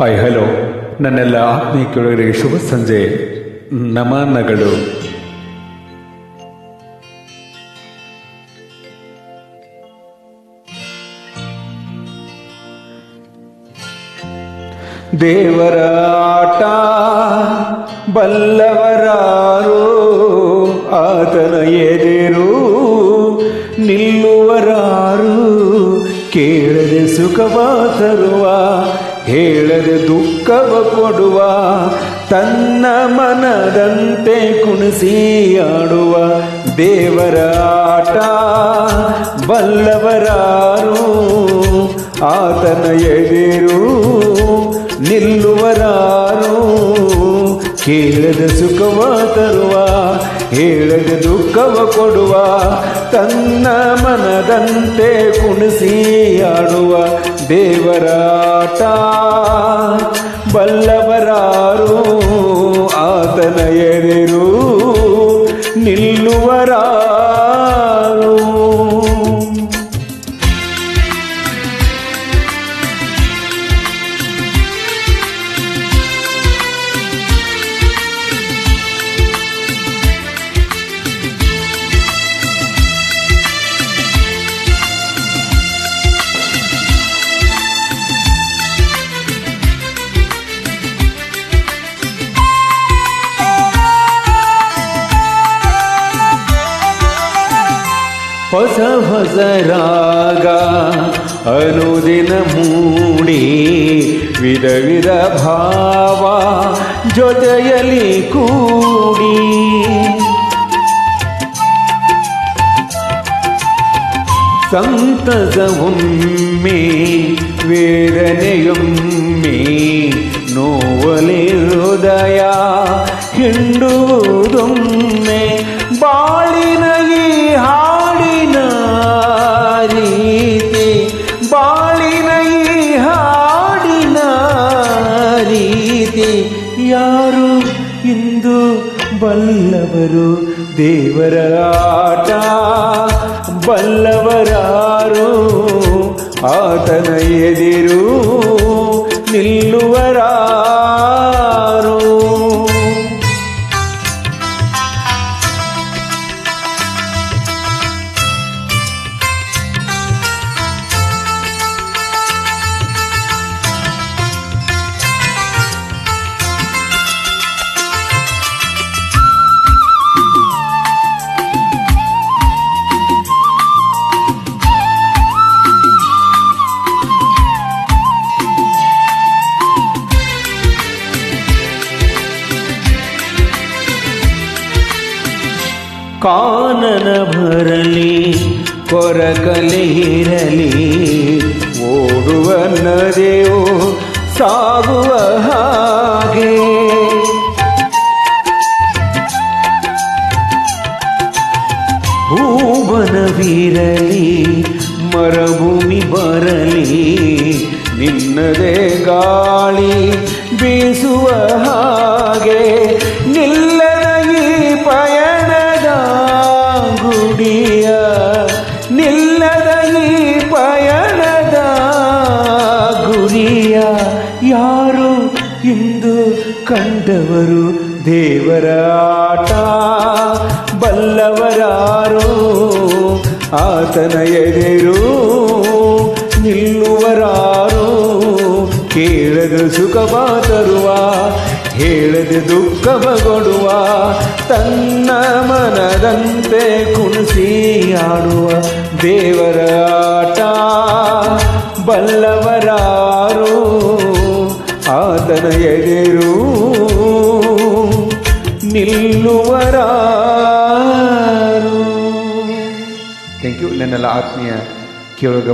Hi, hello. ನನ್ನೆಲ್ಲ ಆತ್ಮೀಯ ಕೇಳುಗರಿಗೆ ಶುಭ ಸಂಜೆ. ನಮನಗಳು ದೇವರ ಆಟ ಬಲ್ಲವರಾರು, ಆತನ ಎದಿರು ನಿಲ್ಲುವರಾರು, ಕೇಳದೆ ಸುಖವ ತರುವ ಹೇಳದೆ ದುಃಖವ ಕೊಡುವ, ತನ್ನ ಮನದಂತೆ ಕುಣಿಸಿ ಆಡುವ ದೇವರ ಆಟ, ಬಲ್ಲವರಾರು ಆತನ ಎದಿರು ನಿಲ್ಲುವರಾರು. ಕೇಳದ ಸುಖವ ತರುವ, ಹೇಳದ ದುಃಖವ ಕೊಡುವ, ತನ್ನ ಮನದಂತೆ ಕುಣಿಸಿ ಆಡುವ ದೇವರಾಟ ಬಲ್ಲವರಾರು ಆತನ ಎದಿರು ನಿಲ್ಲುವರಾರು ಹೊಸ ಹೊಸ ರಾಗ ಅನುದಿನ ಮೂಡಿ ವಿಧ ವಿಧ ಭಾವ ಜೊತೆಯಲ್ಲಿ ಕೂಡಿ. ಸಂತಸವೊಮ್ಮೆ ವೇದನೆಯೊಮ್ಮೆ ಬಲ್ಲವರು ದೇವರ ಆಟ ಬಲ್ಲವರಾರು ಆತನ ಎದಿರು ನಿಲ್ಲುವರಾರು ಕಾನನ ಬರಲಿ ಕೊರಕಲೆ ಇರಲಿ, ಓಡುವ ನದೆಯೋ ಸಾಗುವ ಹಾಗೆ. ಭೂವನವಿರಲಿ ಮರಭೂಮಿ ಬರಲಿ, ನಿನ್ನದೇ ಗಾಳಿ ಬೀಸುವ ಹಾಗೆ. ಯಾರು ಇಂದು ಕಂಡವರು ದೇವರ ಆಟ. ಬಲ್ಲವರಾರು ಆತನ ಎದಿರು ನಿಲ್ಲುವರಾರೋ. ಕೇಳದು ಸುಖವ ತರುವ ಹೇಳದೆ ದುಃಖವ ಕೊಡುವ ತನ್ನ ಮನದಂತೆ ಕುಣಿಸಿ ಆಡುವ ದೇವರ ನಿಲ್ಲುವರಾರು. ಥ್ಯಾಂಕ್ ಯು ನನ್ನೆಲ್ಲ ಆತ್ಮೀಯ ಕೇಳುಗ